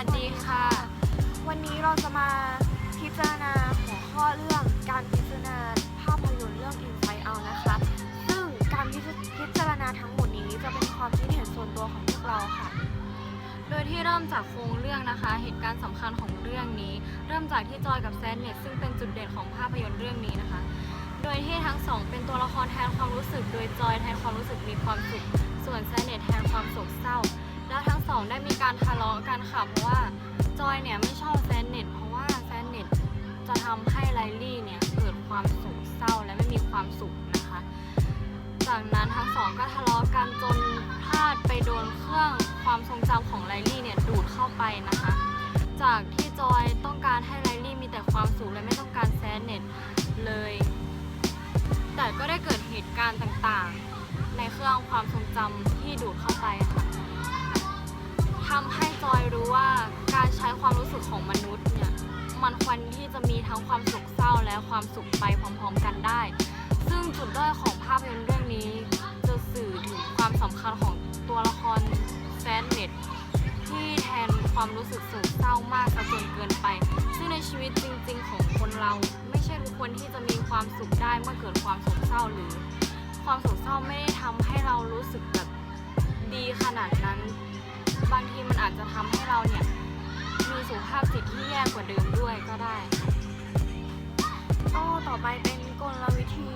วัสดีค่ะ วันนี้เราจะมาพิจารณาหัวข้อเรื่องการพิจารณาภาพยนตร์เรื่อง Inside Out นะคะ ซึ่งการพิจพิจารณาทั้งหมดนี้จะเป็นความคิดเห็นส่วนตัวของพวกเราค่ะ โดยที่เริ่มจากโครงเรื่องนะคะ เหตุการณ์สำคัญของเรื่องนี้ เริ่มจากที่จอยกับแซนเน็ตซึ่งเป็นจุดเด่นของภาพยนตร์เรื่องนี้นะคะ โดยที่ทั้งสองเป็นตัวละครแทนความรู้สึก โดยจอยแทนความรู้สึกมีความสุข ส่วนแซนเน็ตแทนความโศ ค่ะ เพราะว่าจอยเนี่ยไม่ชอบแซนเน็ตเพราะว่าแซนเน็ตจะทำให้ไลลี่เนี่ยเกิดความโศกเศร้าและไม่มีความสุขนะคะ จากนั้นทั้งสองก็ทะเลาะกันจนพลาดไปโดนเครื่องความทรงจำของไลลี่เนี่ยดูดเข้าไปนะคะ จากที่จอยต้องการให้ไลลี่มีแต่ความสุขและไม่ต้องการแซนเน็ตเลย แต่ก็ได้เกิดเหตุการณ์ต่างๆ ในเครื่องความทรงจำที่ดูดเข้าไปค่ะทำให้ อยรู้ว่าการใช้ความรู้สึกของมนุษย์เนี่ยมันควรที่จะมีทั้งความโศกเศร้าและความสุขไปพร้อมๆกันได้ ซึ่งจุดด้อยของภาพยนตร์เรื่องนี้จะสื่อถึงความสำคัญของตัวละครแซนเน็ตที่แทนความรู้สึกโศกเศร้ามากจนเกินไป ซึ่งในชีวิตจริง ๆ ของคนเราไม่ใช่ทุกคนที่จะมีความสุขได้เมื่อเกิดความโศกเศร้าหรือ ความโศกเศร้าไม่ได้ทำให้เรารู้สึกแบบดีขนาดนั้น อาจจะทำให้เราเนี่ย มีสุขภาพจิตที่แย่กว่าเดิมด้วยก็ได้ก็ต่อไปเป็นกลวิธี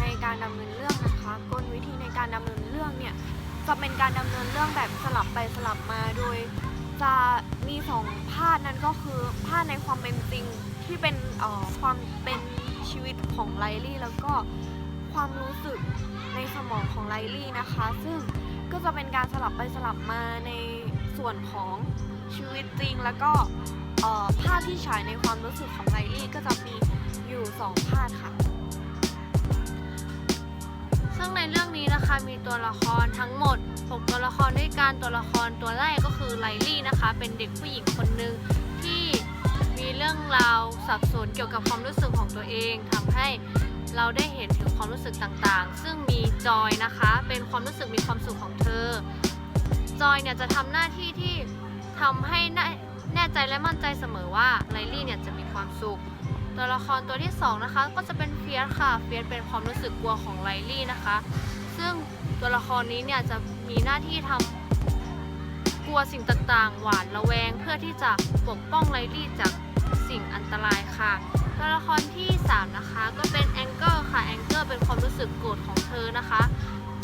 ในการดำเนินเรื่องนะคะ กลวิธีในการดำเนินเรื่องเนี่ยจะเป็นการดำเนินเรื่องแบบสลับไปสลับมาโดย จะมีสองภาคนั้นก็คือภาคในความเป็นจริงที่เป็นเอ่อความเป็นชีวิตของไลลี่ แล้วก็ความรู้สึกในสมองของไลลี่นะคะ ซึ่งก็จะเป็นการสลับไปสลับมาใน ส่วนของชีวิตจริง แล้วก็ภาพที่ฉายในความรู้สึกของไลลี่ก็จะมีอยู่สองภาคค่ะ ซึ่งในเรื่องนี้นะคะมีตัวละครทั้งหมด 6 ตัวละครด้วยกันตัวละครตัวแรกก็คือไลลี่นะคะ เป็นเด็กผู้หญิงคนหนึ่งที่มีเรื่องราวสับสนเกี่ยวกับความรู้สึกของตัวเองทำให้เราได้เห็นถึงความรู้สึกต่างๆ ซึ่งมีจอยนะคะ เป็นความรู้สึกมีความสุขของเธอ จอยเนี่ยจะทำหน้าที่ที่ทำให้แน่ใจและมั่นใจเสมอว่าไลลี่เนี่ยจะมีความสุข ตัวละครตัวที่สองนะคะ ก็จะเป็นเฟียสค่ะ เฟียสเป็นความรู้สึกกลัวของไลลี่นะคะ ซึ่งตัวละครนี้เนี่ยจะมีหน้าที่ทำกลัวสิ่งต่างๆ หวาดระแวง เพื่อที่จะปกป้องไลลี่จากสิ่งอันตรายค่ะ ตัวละครที่ 3 นะคะ ก็เป็นแองเกิลค่ะ แองเกิลเป็นความรู้สึกโกรธของเธอนะคะ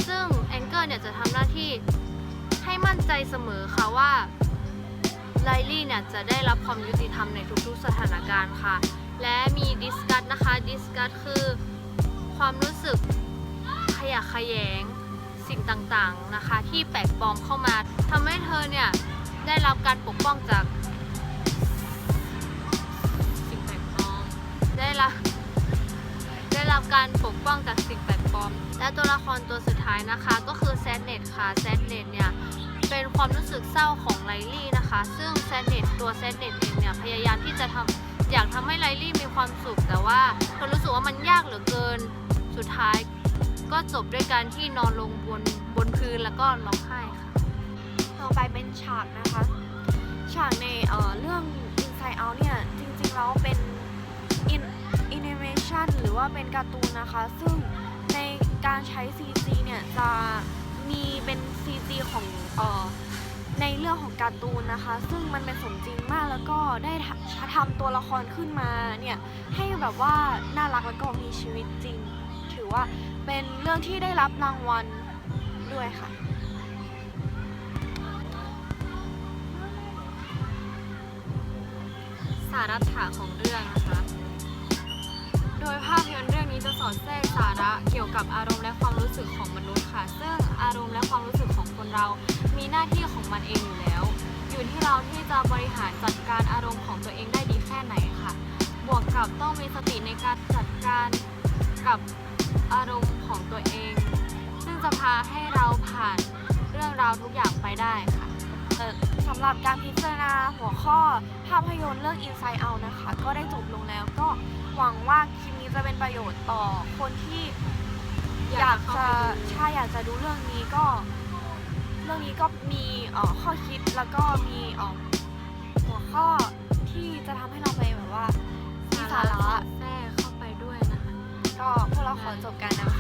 ซึ่งแองเกิลเนี่ยจะทำหน้าที่ ให้มั่นใจเสมอค่ะว่าไลลี่เนี่ยจะได้รับความยุติธรรมในทุกๆสถานการณ์ค่ะ และมีดิสกัตนะคะดิสกัตคือความรู้สึกขยะขยงสิ่งต่างๆนะคะ ที่แปลกปลอมเข้ามาทำให้เธอเนี่ยได้รับการปกป้องจาก รับการปกป้องจากสิ่งแปลกปลอม และตัวละครตัวสุดท้ายนะคะ ก็คือแซดเนตค่ะแซดเนตเนี่ยเป็นความรู้สึกเศร้าของไลลี่นะคะ ซึ่งแซดเนตตัวแซดเนตเองเนี่ยพยายามที่จะทำอยากทำให้ไลลี่มีความสุข แต่ว่าเธอรู้สึกว่ามันยากเหลือเกินสุดท้าย ก็จบด้วยการที่นอนลงบนบนพื้นแล้วก็ร้องไห้ค่ะต่อไปเป็นฉากนะคะ ฉากในเเรื่อง Inside Out เนี่ย รือว่าเป็นการ์ตูนนะคะ ซึ่งในการใช้ CG เนี่ยจะมีเป็น CG ของเอ่อในเรื่องของการ์ตูนนะคะ ซึ่งมันเป็นสมจริงมากแล้วก็ได้ทำตัวละครขึ้นมาเนี่ยให้แบบว่าน่ารักแล้วก็มีชีวิตจริง ถือว่าเป็นเรื่องที่ได้รับรางวัลด้วยค่ะสาระถาของเรื่องนะคะ โดยภาพยนตร์เรื่องนี้จะสอดแทรกสาระเกี่ยวกับอารมณ์และความรู้สึกของมนุษย์ค่ะ ซึ่งอารมณ์และความรู้สึกของคนเรา มีหน้าที่ของมันเองอยู่แล้ว อยู่ที่เราที่จะบริหารจัดการอารมณ์ของตัวเองได้ดีแค่ไหนค่ะ บวกกับต้องมีสติในการจัดการกับอารมณ์ของตัวเอง ซึ่งจะพาให้เราผ่านเรื่องราวทุกอย่างไปได้ค่ะ สำหรับการพิจารณาหัวข้อภาพยนตร์เรื่อง Inside Out นะคะ ก็ได้จบลงแล้วก็หวังว่าคลิปนี้จะเป็นประโยชน์ต่อคนที่อยากจะใช่อยากจะดูเรื่องนี้ก็ เรื่องนี้ก็มีข้อคิดแล้วก็มีเอ่อที่จะทำให้เราไปแบบว่ามีสาระแทรกเข้าไปด้วยนะคะก็พวกเราขอจบการนำ